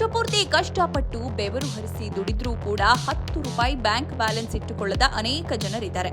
ವರ್ಷಪೂರ್ತಿ ಕಷ್ಟಪಟ್ಟು ಬೆವರು ಹರಿಸಿ ದುಡಿದ್ರೂ ಕೂಡ ಹತ್ತು ರೂಪಾಯಿ ಬ್ಯಾಂಕ್ ಬ್ಯಾಲೆನ್ಸ್ ಇಟ್ಟುಕೊಳ್ಳದ ಅನೇಕ ಜನರಿದ್ದಾರೆ.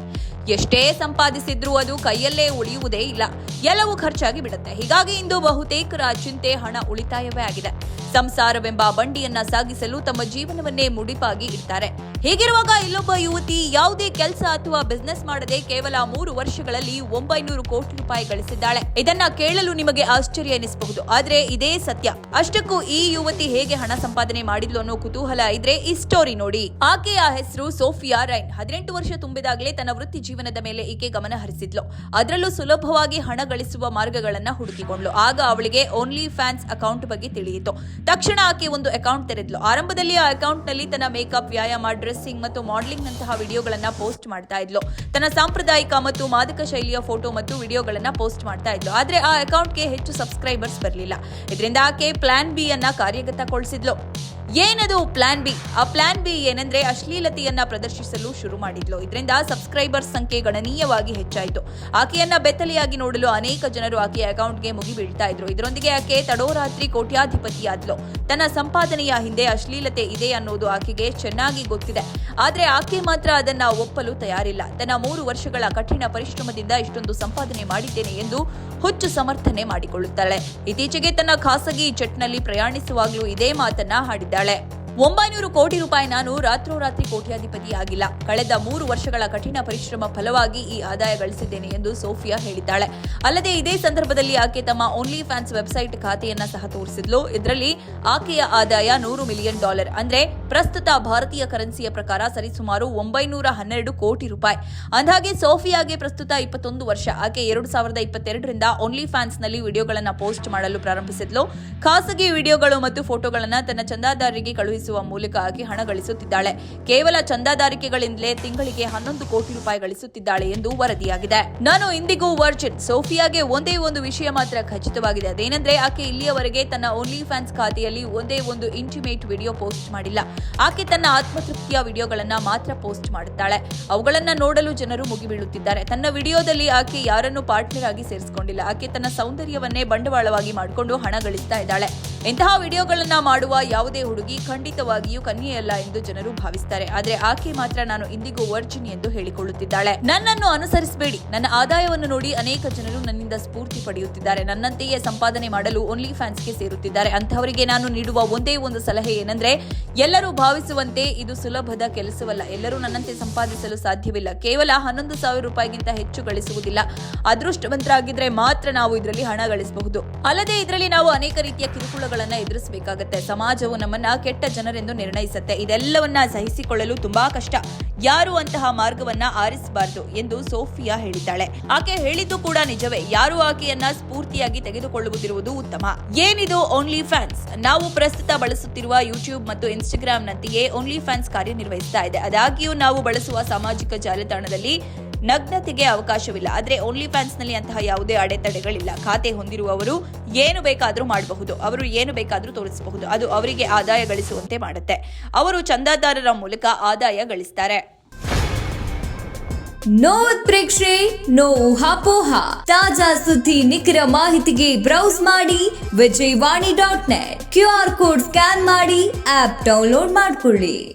ಎಷ್ಟೇ ಸಂಪಾದಿಸಿದ್ರೂ ಅದು ಕೈಯಲ್ಲೇ ಉಳಿಯುವುದೇ ಇಲ್ಲ. ಎಲ್ಲವೂ ಖರ್ಚಾಗಿ ಬಿಡುತ್ತೆ. ಹೀಗಾಗಿ ಇಂದು ಬಹುತೇಕರ ಚಿಂತೆ ಹಣ ಉಳಿತಾಯವೇ ಆಗಿದೆ. ಸಂಸಾರವೆಂಬ ಬಂಡಿಯನ್ನ ಸಾಗಿಸಲು ತಮ್ಮ ಜೀವನವನ್ನೇ ಮುಡಿಪಾಗಿ ಇಡ್ತಾರೆ. ಹೀಗಿರುವಾಗ ಇಲ್ಲೊಬ್ಬ ಯುವತಿ ಯಾವುದೇ ಕೆಲಸ ಅಥವಾ ಬಿಸ್ನೆಸ್ ಮಾಡದೆ ಕೇವಲ ಮೂರು ವರ್ಷಗಳಲ್ಲಿ ಒಂಬೈನೂರು ಕೋಟಿ ರೂಪಾಯಿ ಗಳಿಸಿದ್ದಾಳೆ. ಇದನ್ನ ಕೇಳಲು ನಿಮಗೆ ಆಶ್ಚರ್ಯ ಎನಿಸಬಹುದು. ಆದ್ರೆ ಇದೇ ಸತ್ಯ. ಅಷ್ಟಕ್ಕೂ ಈ ಯುವತಿ ಹೇಗೆ ಹಣ ಸಂಪಾದನೆ ಮಾಡಿದ್ಲು ಅನ್ನೋ ಕುತೂಹಲ ಇದ್ರೆ ಈ ಸ್ಟೋರಿ ನೋಡಿ. ಆಕೆಯ ಹೆಸರು ಸೋಫಿಯಾ ರೈನ್. ಹದಿನೆಂಟು ವರ್ಷ ತುಂಬಿದಾಗಲೇ ತನ್ನ ವೃತ್ತಿ ಜೀವನದ ಮೇಲೆ ಈಕೆ ಗಮನ ಹರಿಸಿದ್ಲು. ಅದರಲ್ಲೂ ಸುಲಭವಾಗಿ ಹಣ ಗಳಿಸುವ ಮಾರ್ಗಗಳನ್ನ ಹುಡುಕಿಕೊಂಡ್ಲು ಆಗ ಅವಳಿಗೆ ಓನ್ಲಿ ಫ್ಯಾನ್ಸ್ ಅಕೌಂಟ್ ಬಗ್ಗೆ ತಿಳಿಯಿತು. ತಕ್ಷಣ ಆಕೆ ಒಂದು ಅಕೌಂಟ್ ತೆರೆದ್ಲು. ಆರಂಭದಲ್ಲಿ ಆ ಅಕೌಂಟ್ನಲ್ಲಿ ತನ್ನ ಮೇಕಪ್ ವ್ಯಾಯಾಮ ಡ್ರೆಸ್ಸಿಂಗ್ ಮತ್ತು ಮಾಡಲಿಂಗ್ ನಂತಹ ವಿಡಿಯೋಗಳನ್ನ ಪೋಸ್ಟ್ ಮಾಡ್ತಾ ಇದ್ಲು. ತನ್ನ ಸಾಂಪ್ರದಾಯಿಕ ಮತ್ತು ಮಾದಕ ಶೈಲಿಯ ಫೋಟೋ ಮತ್ತು ವಿಡಿಯೋಗಳನ್ನ ಪೋಸ್ಟ್ ಮಾಡ್ತಾ ಇದ್ಲು. ಆದ್ರೆ ಆ ಅಕೌಂಟ್ಗೆ ಹೆಚ್ಚು ಸಬ್ಸ್ಕ್ರೈಬರ್ಸ್ ಬರಲಿಲ್ಲ. ಇದರಿಂದ ಆಕೆ ಪ್ಲಾನ್ ಬಿ ಅನ್ನ ಕಾರ್ಯಗತಗೊಳಿಸಿದ್ಲು. ಏನದು ಪ್ಲಾನ್ ಬಿ ಆ ಪ್ಲಾನ್ ಬಿ ಏನಂದ್ರೆ ಅಶ್ಲೀಲತೆಯನ್ನ ಪ್ರದರ್ಶಿಸಲು ಶುರು ಮಾಡಿದ್ಲು. ಇದರಿಂದ ಸಬ್ಸ್ಕ್ರೈಬರ್ಸ್ ಸಂಖ್ಯೆ ಗಣನೀಯವಾಗಿ ಹೆಚ್ಚಾಯಿತು. ಆಕೆಯನ್ನ ಬೆತ್ತಲೆಯಾಗಿ ನೋಡಲು ಅನೇಕ ಜನರು ಆಕೆಯ ಅಕೌಂಟ್ಗೆ ಮುಗಿ ಬೀಳ್ತಾ ಇದ್ರು. ಇದರೊಂದಿಗೆ ಆಕೆ ತಡೋರಾತ್ರಿ ಕೋಟ್ಯಾಧಿಪತಿಯಾದ್ಲು. ತನ್ನ ಸಂಪಾದನೆಯ ಹಿಂದೆ ಅಶ್ಲೀಲತೆ ಇದೆ ಅನ್ನೋದು ಆಕೆಗೆ ಚೆನ್ನಾಗಿ ಗೊತ್ತಿದೆ. ಆದರೆ ಆಕೆ ಮಾತ್ರ ಅದನ್ನ ಒಪ್ಪಲು ತಯಾರಿಲ್ಲ. ತನ್ನ ಮೂರು ವರ್ಷಗಳ ಕಠಿಣ ಪರಿಶ್ರಮದಿಂದ ಇಷ್ಟೊಂದು ಸಂಪಾದನೆ ಮಾಡಿದ್ದೇನೆ ಎಂದು ಹುಚ್ಚು ಸಮರ್ಥನೆ ಮಾಡಿಕೊಳ್ಳುತ್ತಾಳೆ. ಇತ್ತೀಚೆಗೆ ತನ್ನ ಖಾಸಗಿ ಜೆಟ್ನಲ್ಲಿ ಪ್ರಯಾಣಿಸುವಾಗಲೂ ಇದೇ ಮಾತನ್ನ ಹಾಡಿದ್ದಾಳೆ. ಒಂಬೈನೂರು ಕೋಟಿ ರೂಪಾಯಿ ನಾನು ರಾತ್ರೋರಾತ್ರಿ ಕೋಟ್ಯಾಧಿಪತಿ ಆಗಿಲ್ಲ ಕಳೆದ ಮೂರು ವರ್ಷಗಳ ಕಠಿಣ ಪರಿಶ್ರಮ ಫಲವಾಗಿ ಈ ಆದಾಯ ಗಳಿಸಿದ್ದೇನೆ ಎಂದು ಸೋಫಿಯಾ ಹೇಳಿದ್ದಾಳೆ. ಅಲ್ಲದೆ ಇದೇ ಸಂದರ್ಭದಲ್ಲಿ ಆಕೆ ತಮ್ಮ ಓನ್ಲಿ ಫ್ಯಾನ್ಸ್ ವೆಬ್ಸೈಟ್ ಖಾತೆಯನ್ನ ಸಹ ತೋರಿಸಿದ್ಲು. ಇದರಲ್ಲಿ ಆಕೆಯ ಆದಾಯ ನೂರು ಮಿಲಿಯನ್ ಡಾಲರ್. ಅಂದ್ರೆ ಪ್ರಸ್ತುತ ಭಾರತೀಯ ಕರೆನ್ಸಿಯ ಪ್ರಕಾರ ಸರಿಸುಮಾರು ಒಂಬೈನೂರ ಹನ್ನೆರಡು ಕೋಟಿ ರೂಪಾಯಿ. ಅಂದಾಗೆ ಸೋಫಿಯಾಗೆ ಪ್ರಸ್ತುತ ಇಪ್ಪತ್ತೊಂದು ವರ್ಷ. ಆಕೆ ಎರಡು ಸಾವಿರದ ಇಪ್ಪತ್ತೆರಡರಿಂದ ಓನ್ಲಿ ಫ್ಯಾನ್ಸ್ನಲ್ಲಿ ವಿಡಿಯೋಗಳನ್ನ ಪೋಸ್ಟ್ ಮಾಡಲು ಪ್ರಾರಂಭಿಸಿದ್ಲು. ಖಾಸಗಿ ವಿಡಿಯೋಗಳು ಮತ್ತು ಫೋಟೋಗಳನ್ನು ತನ್ನ ಚಂದಾದಾರರಿಗೆ ಕಳುಹಿಸುವ ಮೂಲಕ ಆಕೆ ಹಣ ಗಳಿಸುತ್ತಿದ್ದಾಳೆ. ಕೇವಲ ಚಂದಾದಾರಿಕೆಗಳಿಂದಲೇ ತಿಂಗಳಿಗೆ ಹನ್ನೊಂದು ಕೋಟಿ ರೂಪಾಯಿ ಗಳಿಸುತ್ತಿದ್ದಾಳೆ ಎಂದು ವರದಿಯಾಗಿದೆ. ನಾನು ಇಂದಿಗೂ ವರ್ಜಿನ್. ಸೋಫಿಯಾಗೆ ಒಂದೇ ಒಂದು ವಿಷಯ ಮಾತ್ರ ಖಚಿತವಾಗಿದೆ. ಅದೇನೆಂದ್ರೆ ಆಕೆ ಇಲ್ಲಿಯವರೆಗೆ ತನ್ನ ಓನ್ಲಿ ಫ್ಯಾನ್ಸ್ ಖಾತೆಯಲ್ಲಿ ಒಂದೇ ಒಂದು ಇಂಟಿಮೇಟ್ ವಿಡಿಯೋ ಪೋಸ್ಟ್ ಮಾಡಿಲ್ಲ. ಆಕೆ ತನ್ನ ಆತ್ಮತೃಪ್ತಿಯ ವಿಡಿಯೋಗಳನ್ನ ಮಾತ್ರ ಪೋಸ್ಟ್ ಮಾಡುತ್ತಾಳೆ. ಅವುಗಳನ್ನ ನೋಡಲು ಜನರು ಮುಗಿಬೀಳುತ್ತಿದ್ದಾರೆ. ತನ್ನ ವಿಡಿಯೋದಲ್ಲಿ ಆಕೆ ಯಾರನ್ನು ಪಾರ್ಟ್ನರ್ ಆಗಿ ಸೇರಿಸಿಕೊಂಡಿಲ್ಲ. ಆಕೆ ತನ್ನ ಸೌಂದರ್ಯವನ್ನೇ ಬಂಡವಾಳವಾಗಿ ಮಾಡಿಕೊಂಡು ಹಣ ಗಳಿಸ್ತಾ ಇದ್ದಾಳೆ. ಇಂತಹ ವಿಡಿಯೋಗಳನ್ನ ಮಾಡುವ ಯಾವುದೇ ಹುಡುಗಿ ಖಂಡಿತವಾಗಿಯೂ ಕನ್ಯೆಯಲ್ಲ ಎಂದು ಜನರು ಭಾವಿಸ್ತಾರೆ. ಆದ್ರೆ ಆಕೆ ಮಾತ್ರ ನಾನು ಇಂದಿಗೂ ವರ್ಜಿನ್ ಎಂದು ಹೇಳಿಕೊಳ್ಳುತ್ತಿದ್ದಾಳೆ. ನನ್ನನ್ನು ಅನುಸರಿಸಬೇಡಿ. ನನ್ನ ಆದಾಯವನ್ನು ನೋಡಿ ಅನೇಕ ಜನರು ನನ್ನಿಂದ ಸ್ಫೂರ್ತಿ ಪಡೆಯುತ್ತಿದ್ದಾರೆ. ನನ್ನಂತೆಯೇ ಸಂಪಾದನೆ ಮಾಡಲು ಓನ್ಲಿ ಫ್ಯಾನ್ಸ್ಗೆ ಸೇರುತ್ತಿದ್ದಾರೆ. ಅಂತಹವರಿಗೆ ನಾನು ನೀಡುವ ಒಂದೇ ಒಂದು ಸಲಹೆ ಏನಂದ್ರೆ, ಎಲ್ಲರೂ ಭಾವಿಸುವಂತೆ ಇದು ಸುಲಭದ ಕೆಲಸವಲ್ಲ. ಎಲ್ಲರೂ ನನ್ನಂತೆ ಸಂಪಾದಿಸಲು ಸಾಧ್ಯವಿಲ್ಲ. ಕೇವಲ ಹನ್ನೊಂದು ಸಾವಿರ ರೂಪಾಯಿಗಿಂತ ಹೆಚ್ಚು ಗಳಿಸುವುದಿಲ್ಲ. ಅದೃಷ್ಟವಂತರಾಗಿದ್ರೆ ಮಾತ್ರ ನಾವು ಇದರಲ್ಲಿ ಹಣ ಗಳಿಸಬಹುದು. ಅಲ್ಲದೆ ಇದರಲ್ಲಿ ನಾವು ಅನೇಕ ರೀತಿಯ ಕಿರುಕುಳಗಳನ್ನ ಎದುರಿಸಬೇಕಾಗತ್ತೆ. ಸಮಾಜವು ನಮ್ಮನ್ನ ಕೆಟ್ಟ ಜನರೆಂದು ನಿರ್ಣಯಿಸುತ್ತೆ. ಇದೆಲ್ಲವನ್ನ ಸಹಿಸಿಕೊಳ್ಳಲು ತುಂಬಾ ಕಷ್ಟ. ಯಾರು ಅಂತಹ ಮಾರ್ಗವನ್ನ ಆರಿಸಬಾರದು ಎಂದು ಸೋಫಿಯಾ ಹೇಳಿದ್ದಾಳೆ. ಆಕೆ ಹೇಳಿದ್ದು ಕೂಡ ನಿಜವೇ. ಯಾರು ಆಕೆಯನ್ನ ಸ್ಫೂರ್ತಿಯಾಗಿ ತೆಗೆದುಕೊಳ್ಳುವುದಿರುವುದು ಉತ್ತಮ. ಏನಿದು ಓನ್ಲಿ ಫ್ಯಾನ್ಸ್ ನಾವು ಪ್ರಸ್ತುತ ಬಳಸುತ್ತಿರುವ ಯೂಟ್ಯೂಬ್ ಮತ್ತು ಇನ್ಸ್ಟಾಗ್ರಾಮ್ ನಂತೆಯೇ ಓನ್ಲಿ ಫ್ಯಾನ್ಸ್ ಕಾರ್ಯನಿರ್ವಹಿಸ್ತಾ ಇದೆ. ಆದಾಗ್ಯೂ ನಾವು ಬಳಸುವ ಸಾಮಾಜಿಕ ಜಾಲತಾಣದಲ್ಲಿ ನಗ್ನತೆಗೆ ಅವಕಾಶವಿಲ್ಲ. ಆದರೆ ಓನ್ಲಿ ಫ್ಯಾನ್ಸ್ನಲ್ಲಿ ಅಂತಹ ಯಾವುದೇ ಅಡೆತಡೆಗಳಿಲ್ಲ. ಖಾತೆ ಹೊಂದಿರುವವರು ಏನು ಬೇಕಾದರೂ ಮಾಡಬಹುದು. ಅವರು ಏನು ಬೇಕಾದರೂ ತೋರಿಸಬಹುದು. ಅದು ಅವರಿಗೆ ಆದಾಯ ಗಳಿಸುವಂತೆ ಮಾಡುತ್ತೆ. ಅವರು ಚಂದಾದಾರರ ಮೂಲಕ ಆದಾಯ ಗಳಿಸ್ತಾರೆ. ನೋ ಉತ್ಪ್ರೇಕ್ಷೆ ನೋ ಊಹಾಪೋಹ ತಾಜಾ ಸುದ್ದಿ, ನಿಖರ ಮಾಹಿತಿಗೆ ಬ್ರೌಸ್ ಮಾಡಿ Vijayavani dot net. Q R code scan ಮಾಡಿ, ಆಪ್ ಡೌನ್ಲೋಡ್ ಮಾಡಿಕೊಳ್ಳಿ.